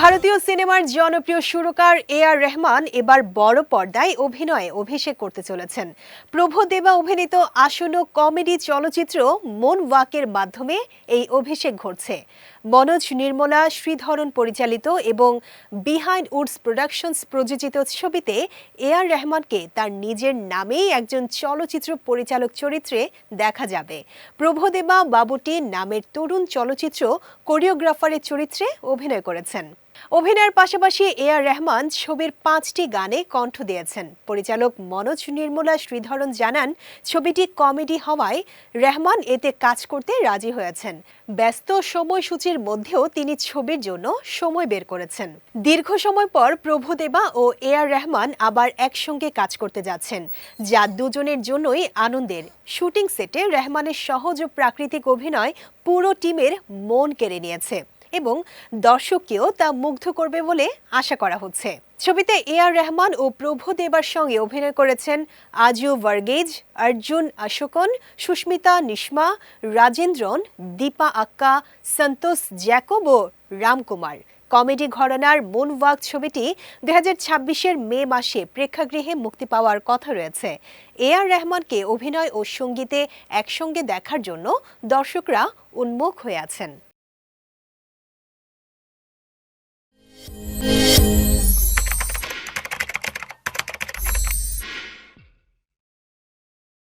ভারতীয় সিনেমার জনপ্রিয় সুরকার এ আর রহমান এবার বড় পর্দায় অভিনয়ে অভিষেক করতে চলেছেন। প্রভু দেবা অভিনীত আসন্ন কমেডি চলচ্চিত্র মন ওয়াকের মাধ্যমে এই অভিষেক ঘটছে। মনোজ নির্মলা, শ্রীধরন পরিচালিত এবং বিহাইন্ড উডস প্রোডাকশনস প্রযোজিত ছবিতে এ আর রহমানকে তার নিজের নামেই একজন চলচ্চিত্র পরিচালক চরিত্রে দেখা যাবে। প্রভুদেবা বাবুটি নামের তরুণ চলচ্চিত্র কোরিওগ্রাফারের চরিত্রে অভিনয় করেছেন। অভিনয়ের পাশাপাশি এ আর রহমান ছবির পাঁচটি গানে কণ্ঠ দিয়েছেন। পরিচালক মনোজ নির্মলা শ্রীধরন জানান, ছবিটি কমেডি হওয়ায় রহমান এতে কাজ করতে রাজি হয়েছেন। ব্যস্ত সময়সূচির মধ্যেও তিনি ছবির জন্য সময় বের করেছেন। দীর্ঘ সময় পর প্রভুদেবা ও এ আর রহমান আবার একসঙ্গে কাজ করতে যাচ্ছেন, যা দুজনের জন্যই আনন্দের। শুটিং সেটে রহমানের সহজ ও প্রাকৃতিক অভিনয় পুরো টিমের মন কেড়ে নিয়েছে। এবং দর্শককেও তা মুগ্ধ করবে বলে আশা করা হচ্ছে। ছবিতে এ আর রহমান ও প্রভু দেবার সঙ্গে অভিনয় করেছেন আজু ভার্গেজ, অর্জুন অশোকন সুস্মিতা নিশমা রাজেন্দ্রন, দীপা আক্কা, সন্তোষ জ্যাকব ও রামকুমার। কমেডি ঘরানার মুনওয়াক ছবিটি দুই হাজার ছাব্বিশের মে মাসে প্রেক্ষাগৃহে মুক্তি পাওয়ার কথা রয়েছে। এ আর রহমানকে অভিনয় ও সঙ্গীতে একসঙ্গে দেখার জন্য দর্শকরা উন্মুখ হয়ে আছেন। Música